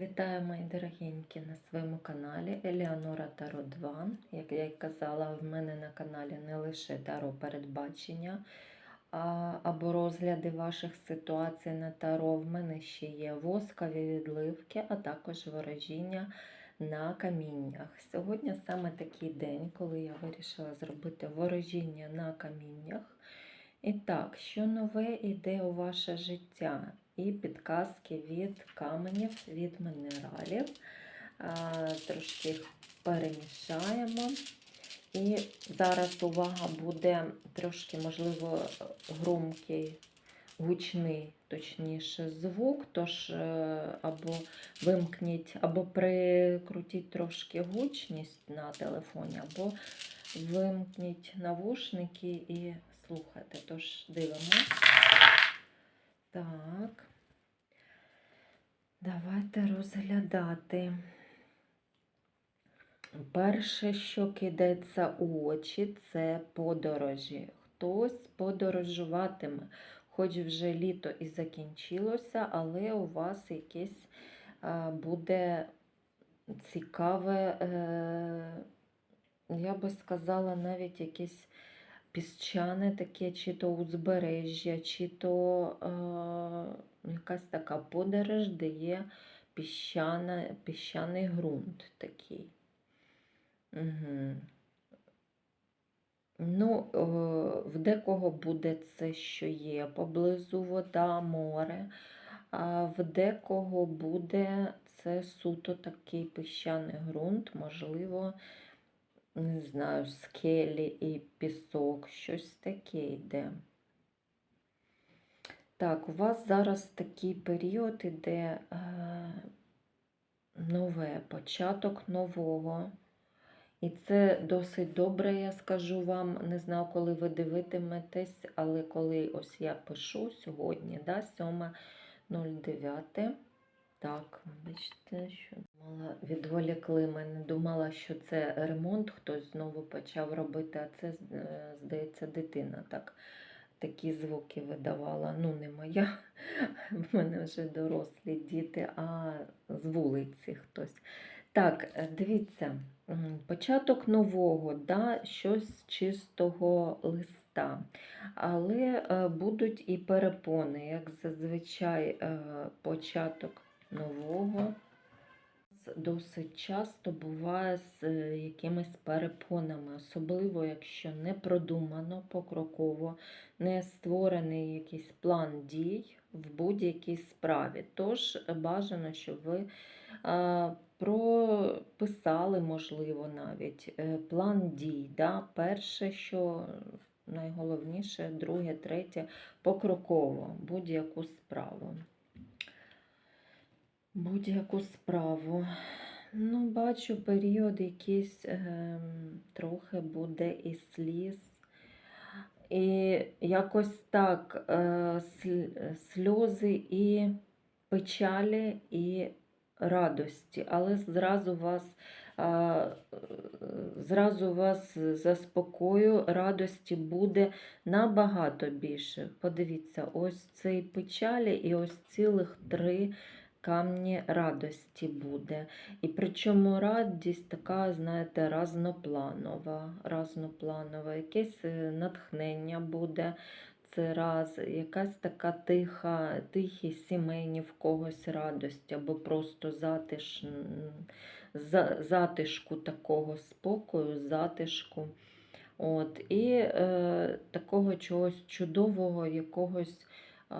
Вітаю, мої дорогенькі, на своєму каналі Еліанора Таро 2. Як я й казала, в мене на каналі не лише таро передбачення а, або розгляди ваших ситуацій на таро. В мене ще є воскові відливки, а також ворожіння на каміннях. Сьогодні саме такий день, коли я вирішила зробити ворожіння на каміннях. І так, що нове йде у ваше життя? І підказки від каменів, від мінералів. Трошки перемішаємо. І зараз увага буде трошки, можливо, громкий, гучний, точніше, звук. Тож е, або вимкніть, або прикрутіть трошки гучність на телефоні, або вимкніть навушники і слухайте. Тож дивимося. Так. Давайте розглядати. Перше, що кидається у очі, це подорожі. Хтось подорожуватиме, хоч вже літо і закінчилося, але у вас якесь а, буде цікаве, е, я би сказала, навіть якесь піщане таке, чи то узбережжя, чи то е, якась така подорож, де є піщана, піщаний ґрунт такий. Угу. Ну, е, в декого буде це, що є поблизу вода, море, а в декого буде це суто такий піщаний ґрунт, можливо, не знаю, скелі і пісок, щось таке йде. Так, у вас зараз такий період іде е, нове, початок нового. І це досить добре, я скажу вам. Не знаю, коли ви дивитиметесь, але коли ось я пишу сьогодні, да, 7.09. Так, бачите, що думала, відволікли мене. Думала, що це ремонт, хтось знову почав робити, а це, е, здається, дитина так. Такі звуки видавала. Ну, не моя, в мене вже дорослі діти, а з вулиці хтось. Так, е, дивіться, початок нового, да, щось з чистого листа. Але е, будуть і перепони, як зазвичай е, початок нового досить часто буває з е, якимись перепонами, особливо якщо не продумано покроково, не створений якийсь план дій в будь-якій справі. Тож бажано, щоб ви а, прописали, можливо, навіть е, план дій. Да? Перше, що найголовніше, друге, третє, покроково будь-яку справу. Будь-яку справу. Ну, бачу, період якийсь ем, трохи буде і сліз. І якось так е, сльози і печалі, і радості, але зразу вас, е, зразу вас заспокою, радості буде набагато більше. Подивіться, ось цей печалі і ось цілих три камні радості буде. І причому радість така, знаєте, разнопланова, разнопланова, якесь е, натхнення буде. Це раз, якась така тиха, тихі сімейні в когось радості, або просто затиш, за- затишку такого спокою, затишку. От, і е, такого чогось чудового, якогось. Е,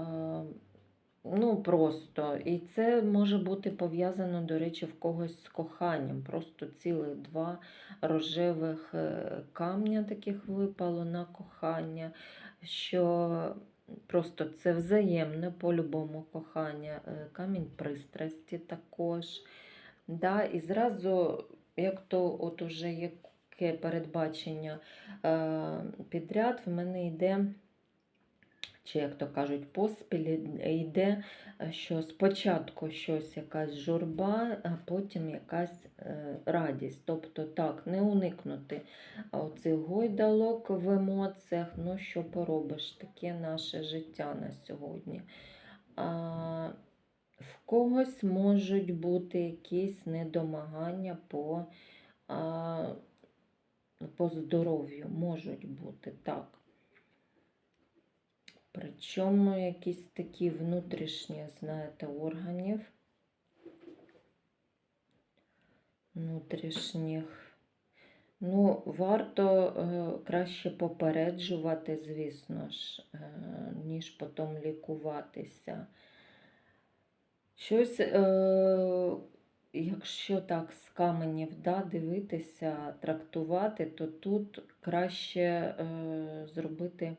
Ну, просто. І це може бути пов'язано, до речі, в когось з коханням. Просто цілих два рожевих е, камня таких випало на кохання, що просто це взаємне по-любому кохання, е, камінь пристрасті також. Да, І зразу, як то от уже яке передбачення е, підряд, в мене йде чи, як то кажуть, поспіль йде, е, що спочатку щось якась журба, а потім якась е, радість. Тобто так, не уникнути оцих гойдалок в емоціях. Ну, що поробиш, таке наше життя на сьогодні. А, В когось можуть бути якісь недомагання по, а, по здоров'ю. Можуть бути, так. Причому якісь такі внутрішні, знаєте, органів. Внутрішніх. Ну, варто е, краще попереджувати, звісно ж, е, ніж потім лікуватися. Щось, е, якщо так з каменів да, дивитися, трактувати, то тут краще е, зробити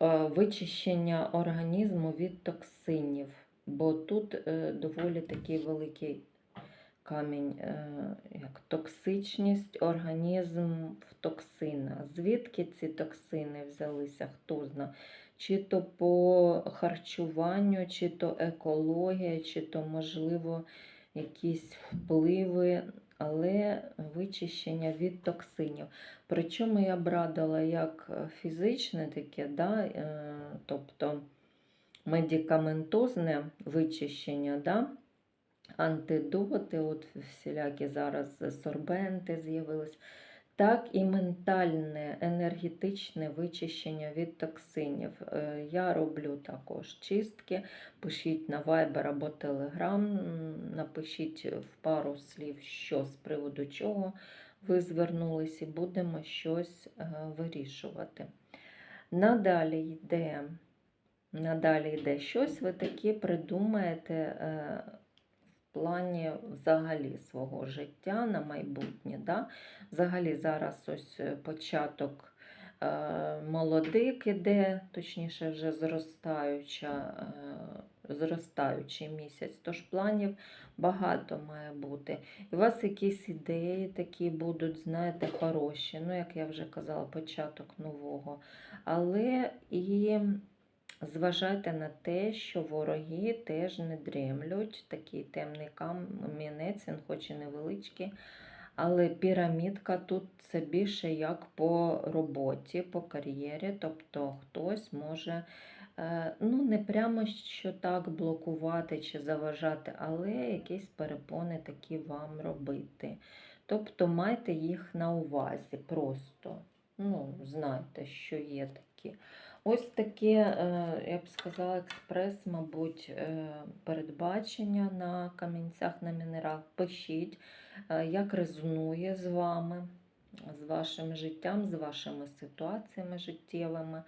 вичищення організму від токсинів, бо тут е, доволі такий великий камінь, е, як токсичність, організм в токсинах. Звідки ці токсини взялися, хто знає? Чи то по харчуванню, чи то екологія, чи то, можливо, якісь впливи, але вичищення від токсинів. Причому я б радила як фізичне таке, да, е, тобто медикаментозне вичищення, да, антидоти, от всілякі зараз сорбенти з'явились, так і ментальне, енергетичне вичищення від токсинів. Е, Я роблю також чистки. Пишіть на Viber або Telegram, напишіть в пару слів, що з приводу чого ви звернулись, і будемо щось е, вирішувати. Надалі йде, надалі йде щось, ви таке придумаєте е, плані взагалі свого життя на майбутнє. Да? Взагалі зараз ось е, початок е, молодик іде, точніше, вже зростаюча, е, зростаючий місяць, тож планів багато має бути. І у вас якісь ідеї такі будуть, знаєте, хороші, ну, як я вже казала, початок нового. Але і зважайте на те, що вороги теж не дремлють. Такий темний камінець, він хоч і невеличкий, але пірамідка тут це більше як по роботі, по кар'єрі. Тобто хтось може е, ну, не прямо що так блокувати чи заважати, але якісь перепони такі вам робити. Тобто майте їх на увазі просто. Ну, знайте, що є такі. Ось таке, е, я б сказала, експрес, мабуть, е, передбачення на камінцях на мінерал. Пишіть, е, як резонує з вами, з вашим життям, з вашими ситуаціями життєвими.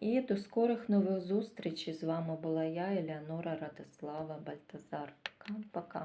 І до скорих нових зустрічей. З вами була я, Елеонора Радислава Бальтазар. Пока-пока.